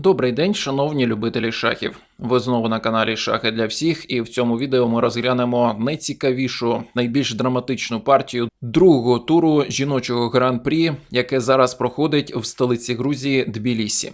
Добрий день, шановні любителі шахів. Ви знову на каналі Шахи для всіх, і в цьому відео ми розглянемо найцікавішу, найбільш драматичну партію другого туру жіночого гран-прі, яке зараз проходить в столиці Грузії Тбілісі.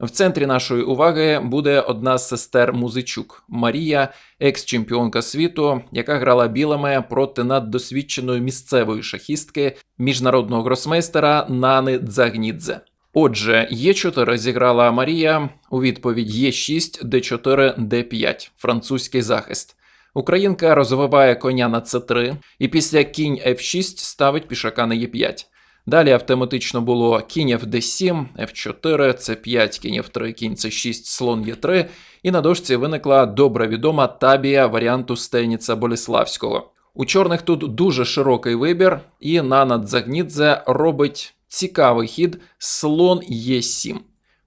В центрі нашої уваги буде одна з сестер Музичук Марія, екс-чемпіонка світу, яка грала білими проти наддосвідченої місцевої шахістки міжнародного гросмейстера Нани Дзагнідзе. Отже, Е4 зіграла Марія у відповідь Е6, Д4, Д5, французький захист. Українка розвиває коня на С3 і після кінь F6 ставить пішака на Е5. Далі автоматично було кінь F7, F4, С5, кінь F3, кінь С6, слон Е3, і на дошці виникла добре відома табія варіанту Стейніца Боліславського. У чорних тут дуже широкий вибір, і Нана Дзагнідзе робить цікавий хід слон Е7,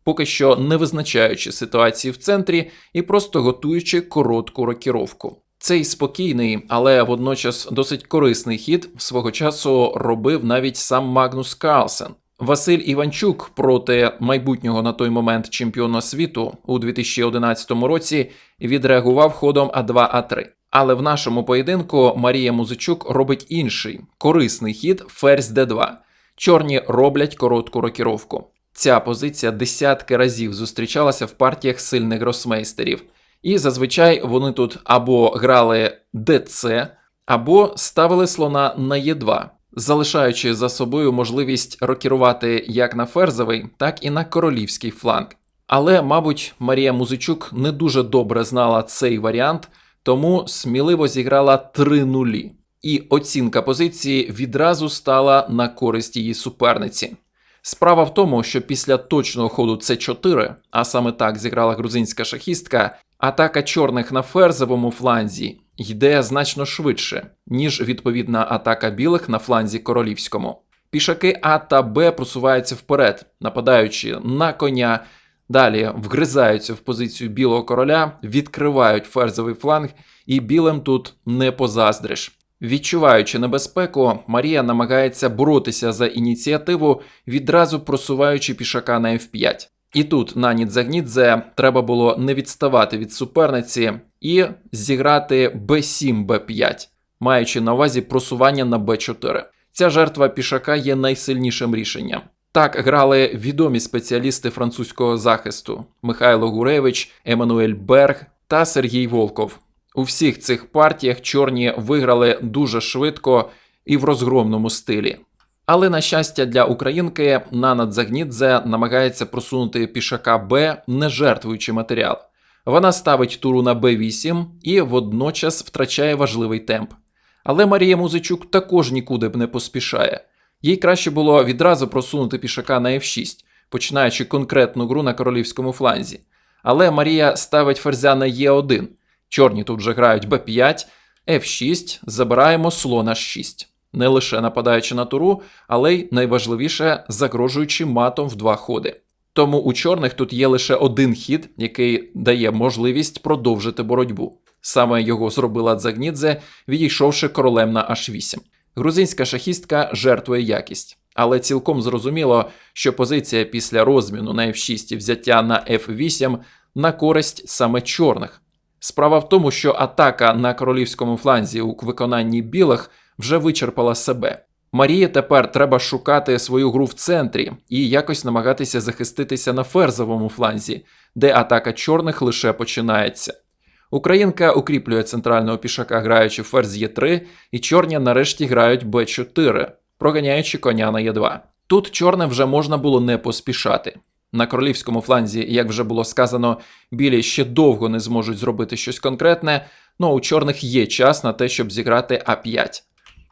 поки що не визначаючи ситуації в центрі і просто готуючи коротку рокіровку. Цей спокійний, але водночас досить корисний хід свого часу робив навіть сам Магнус Карлсен. Василь Іванчук проти майбутнього на той момент чемпіона світу у 2011 році відреагував ходом А2А3. Але в нашому поєдинку Марія Музичук робить інший корисний хід ферзь Д2. Чорні роблять коротку рокіровку. Ця позиція десятки разів зустрічалася в партіях сильних гросмейстерів, і зазвичай вони тут або грали ДЦ, або ставили слона на Е2, залишаючи за собою можливість рокірувати як на ферзовий, так і на королівський фланг. Але, мабуть, Марія Музичук не дуже добре знала цей варіант, тому сміливо зіграла 3 нулі. І оцінка позиції відразу стала на користь її суперниці. Справа в тому, що після точного ходу С4, а саме так зіграла грузинська шахістка, атака чорних на ферзовому фланзі йде значно швидше, ніж відповідна атака білих на фланзі королівському. Пішаки А та Б просуваються вперед, нападаючи на коня. Далі вгризаються в позицію білого короля, відкривають ферзовий фланг, і білим тут не позаздриш. Відчуваючи небезпеку, Марія намагається боротися за ініціативу, відразу просуваючи пішака на F5. І тут на Нідзагнідзе треба було не відставати від суперниці і зіграти b7 b5, маючи на увазі просування на b4. Ця жертва пішака є найсильнішим рішенням. Так грали відомі спеціалісти французького захисту Михайло Гуревич, Еммануель Берг та Сергій Волков. У всіх цих партіях чорні виграли дуже швидко і в розгромному стилі. Але, на щастя, для українки Нана Дзагнідзе намагається просунути пішака Б, не жертвуючи матеріал. Вона ставить туру на Б8 і водночас втрачає важливий темп. Але Марія Музичук також нікуди б не поспішає. Їй краще було відразу просунути пішака на F6, починаючи конкретну гру на королівському фланзі. Але Марія ставить ферзя на Е1. Чорні тут вже грають b5, f6, забираємо слона 6. Не лише нападаючи на туру, але й найважливіше загрожуючи матом в два ходи. Тому у чорних тут є лише один хід, який дає можливість продовжити боротьбу. Саме його зробила Дзагнідзе, відійшовши королем на h8. Грузинська шахістка жертвує якість, але цілком зрозуміло, що позиція після розміну на f6 і взяття на f8 на користь саме чорних. Справа в тому, що атака на королівському фланзі у виконанні білих вже вичерпала себе. Марії тепер треба шукати свою гру в центрі і якось намагатися захиститися на ферзовому фланзі, де атака чорних лише починається. Українка укріплює центрального пішака, граючи ферзь Е3, і чорні нарешті грають Б4, проганяючи коня на Е2. Тут чорне вже можна було не поспішати. На королівському фланзі, як вже було сказано, білі ще довго не зможуть зробити щось конкретне, але у чорних є час на те, щоб зіграти А5.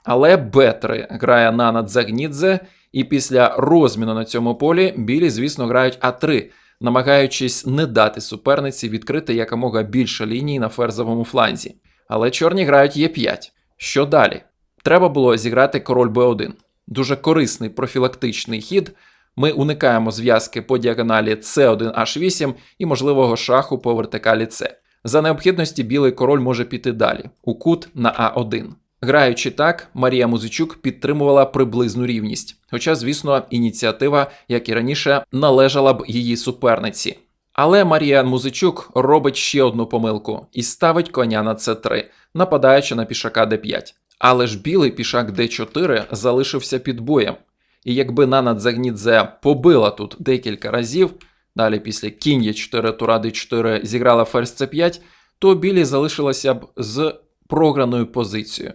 Але Б3 грає Нана Дзагнідзе, і після розміну на цьому полі білі, звісно, грають А3, намагаючись не дати суперниці відкрити якомога більше ліній на ферзовому фланзі. Але чорні грають Е5. Що далі? Треба було зіграти король Б1. Дуже корисний профілактичний хід. Ми уникаємо зв'язки по діагоналі С1H8 і можливого шаху по вертикалі С. За необхідності білий король може піти далі, у кут на А1. Граючи так, Марія Музичук підтримувала приблизну рівність. Хоча, звісно, ініціатива, як і раніше, належала б її суперниці. Але Марія Музичук робить ще одну помилку і ставить коня на С3, нападаючи на пішака Д5. Але ж білий пішак Д4 залишився під боєм. І якби Нана Дзагнідзе побила тут декілька разів, далі після кінь Е4, тура Д4 зіграла ферзь С5, то білі залишилася б з програною позицією.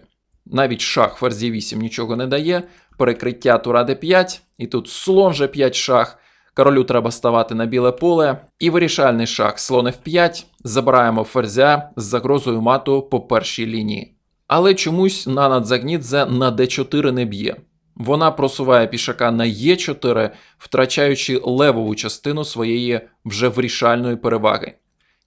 Навіть шах ферзь 8 нічого не дає, перекриття тура Д5, і тут слон Ж5 шах, королю треба ставати на біле поле, і вирішальний шах слон F5, забираємо ферзя з загрозою мату по першій лінії. Але чомусь Нана Дзагнідзе на d4 не б'є. Вона просуває пішака на e4, втрачаючи левову частину своєї вже вирішальної переваги.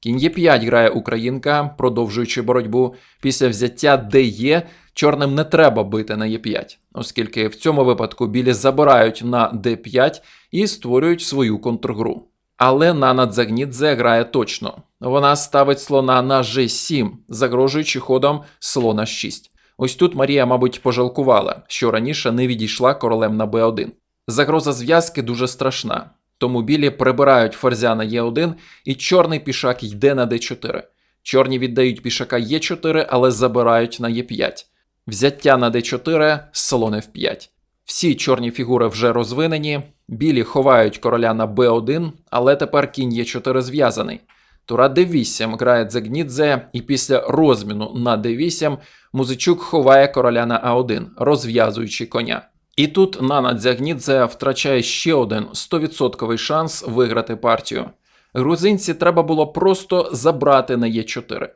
Кінь Е5 грає українка, продовжуючи боротьбу. Після взяття ДЕ чорним не треба бити на Е5, оскільки в цьому випадку білі забирають на Д5 і створюють свою контргру. Але Нана Дзагнідзе грає точно. Вона ставить слона на G7, загрожуючи ходом слона 6. Ось тут Марія, мабуть, пожалкувала, що раніше не відійшла королем на b1. Загроза зв'язки дуже страшна, тому білі прибирають ферзя на e1 і чорний пішак йде на d4. Чорні віддають пішака e4, але забирають на e5. Взяття на d4, слон f5. Всі чорні фігури вже розвинені, білі ховають короля на b1, але тепер кінь e4 зв'язаний. Тура d8 грає Дзагнідзе, і після розміну на d8 Музичук ховає короля на а1, розв'язуючи коня. І тут Нана Дзягнідзе втрачає ще один 100% шанс виграти партію. Грузинці треба було просто забрати на Е4.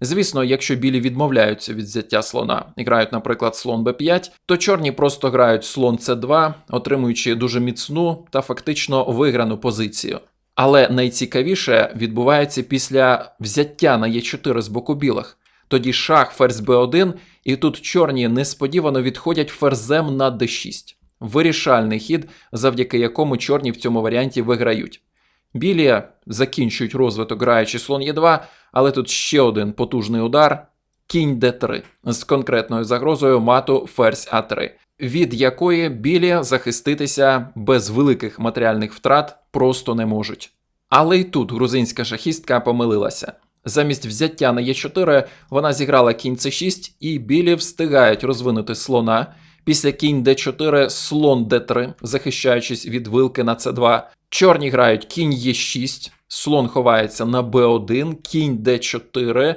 Звісно, якщо білі відмовляються від взяття слона і грають, наприклад, слон Б5, то чорні просто грають слон С2, отримуючи дуже міцну та фактично виграну позицію. Але найцікавіше відбувається після взяття на Е4 з боку білих. Тоді шах ферзь Б1, і тут чорні несподівано відходять ферзем на d6. Вирішальний хід, завдяки якому чорні в цьому варіанті виграють. Білі закінчують розвиток граючи слон Е2, але тут ще один потужний удар кінь d3 з конкретною загрозою мату ферзь А3, від якої білі захиститися без великих матеріальних втрат просто не можуть. Але й тут грузинська шахістка помилилася. Замість взяття на Е4 вона зіграла кінь С6, і білі встигають розвинути слона. Після кінь Д4 слон Д3, захищаючись від вилки на С2. Чорні грають кінь Е6, слон ховається на Б1, кінь Д4.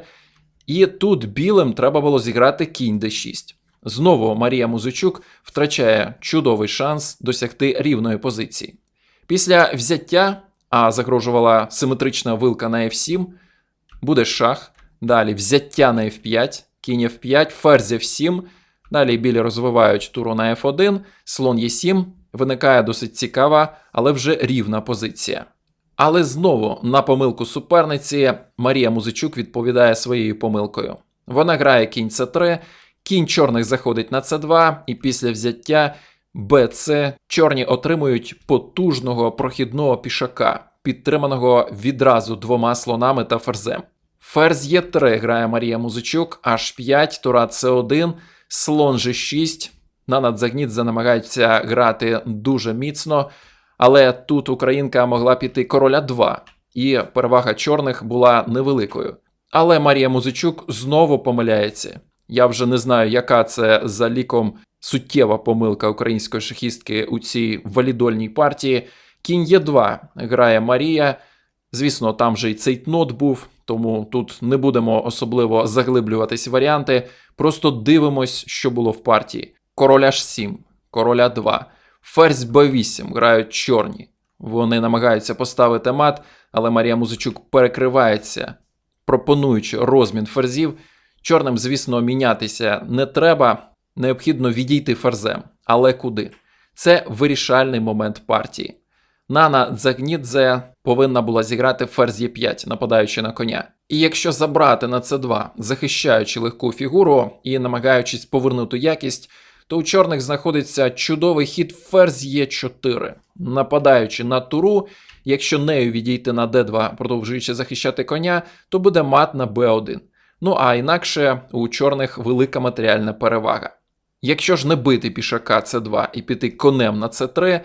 І тут білим треба було зіграти кінь Д6. Знову Марія Музичук втрачає чудовий шанс досягти рівної позиції. Після взяття, а загрожувала симетрична вилка на F7, буде шах. Далі взяття на F5, кінь F5, ферзь F7. Далі білі розвивають туру на F1, слон Е7. Виникає досить цікава, але вже рівна позиція. Але знову на помилку суперниці Марія Музичук відповідає своєю помилкою. Вона грає кінь С3, кінь чорних заходить на С2, і після взяття БЦ чорні отримують потужного прохідного пішака, підтриманого відразу двома слонами та ферзем. Ферзь Е3 грає Марія Музичук, H5, тура С1, слон G6. Нана Дзагнідзе намагається грати дуже міцно, але тут українка могла піти короля 2, і перевага чорних була невеликою. Але Марія Музичук знову помиляється. Я вже не знаю, яка це за ліком суттєва помилка української шахістки у цій валідольній партії. Кінь Е2 грає Марія. Звісно, там же й цейтнот був, тому тут не будемо особливо заглиблюватись варіанти. Просто дивимось, що було в партії. Король H7, короля 2, ферзь Б8 грають чорні. Вони намагаються поставити мат, але Марія Музичук перекривається, пропонуючи розмін ферзів. Чорним, звісно, мінятися не треба, необхідно відійти ферзем. Але куди? Це вирішальний момент партії. Нана Дзагнідзе повинна була зіграти ферзь Е5, нападаючи на коня. І якщо забрати на С2, захищаючи легку фігуру і намагаючись повернути якість, то у чорних знаходиться чудовий хід ферзь Е4, нападаючи на туру. Якщо нею відійти на d2, продовжуючи захищати коня, то буде мат на b1. Ну а інакше у чорних велика матеріальна перевага. Якщо ж не бити пішака С2 і піти конем на С3,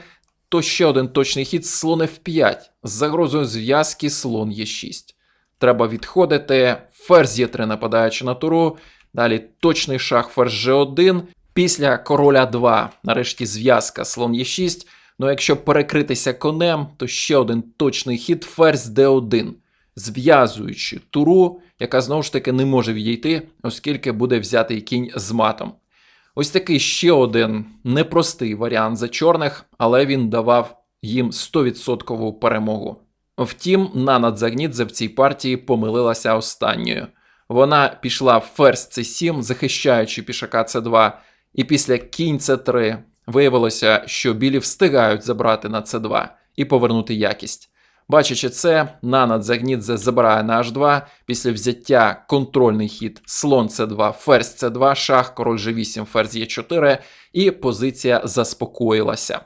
то ще один точний хід слон F5 з загрозою зв'язки слон Е6. Треба відходити. Ферзь Е3 нападаючи на туру. Далі точний шах ферзь G1. Після короля 2, нарешті зв'язка слон Е6. Ну, якщо перекритися конем, то ще один точний хід ферзь D1, зв'язуючи туру, яка знову ж таки не може відійти, оскільки буде взятий кінь з матом. Ось такий ще один непростий варіант за чорних, але він давав їм 100% перемогу. Втім, Нана Дзагнідзе в цій партії помилилася останньою. Вона пішла ферзь c7, захищаючи пішака c2, і після кінь c3 виявилося, що білі встигають забрати на c2 і повернути якість. Бачачи це, Нана Дзагнідзе забирає на h2, після взяття контрольний хід слон c2, ферзь c2, шах, король g8, ферзь e4, і позиція заспокоїлася.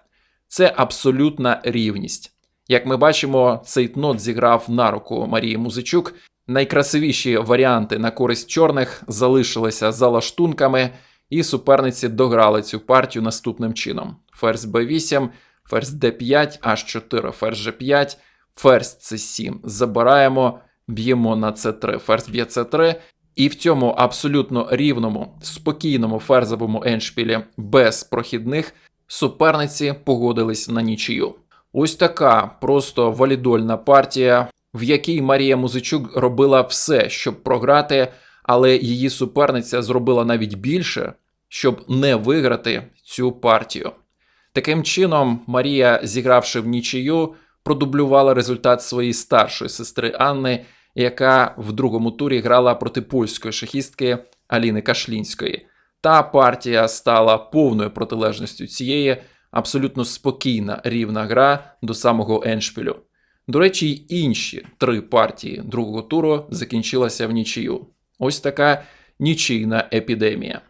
Це абсолютна рівність. Як ми бачимо, цей тнот зіграв на руку Марії Музичук. Найкрасивіші варіанти на користь чорних залишилися за лаштунками, і суперниці дограли цю партію наступним чином: ферзь b8, ферзь d5, h4, ферзь g5, ферзь c7. Забираємо, б'ємо на c3, ферзь б'є c3. І в цьому абсолютно рівному, спокійному ферзовому еншпілі без прохідних суперниці погодились на нічию. Ось така просто валідольна партія, в якій Марія Музичук робила все, щоб програти, але її суперниця зробила навіть більше, щоб не виграти цю партію. Таким чином, Марія, зігравши в нічию, продублювала результат своєї старшої сестри Анни, яка в другому турі грала проти польської шахістки Аліни Кашлінської. Та партія стала повною протилежністю цієї абсолютно спокійна рівна гра до самого еншпілю. До речі, й інші три партії другого туру закінчилися в нічию. Ось така нічийна епідемія.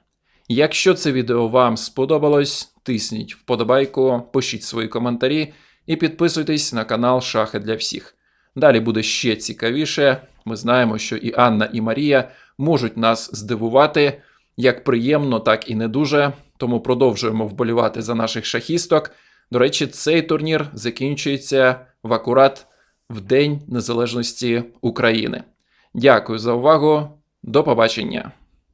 Якщо це відео вам сподобалось, тисніть вподобайку, пишіть свої коментарі і підписуйтесь на канал Шахи для всіх. Далі буде ще цікавіше. Ми знаємо, що і Анна, і Марія можуть нас здивувати як приємно, так і не дуже. Тому продовжуємо вболівати за наших шахісток. До речі, цей турнір закінчується в акурат в День Незалежності України. Дякую за увагу. До побачення.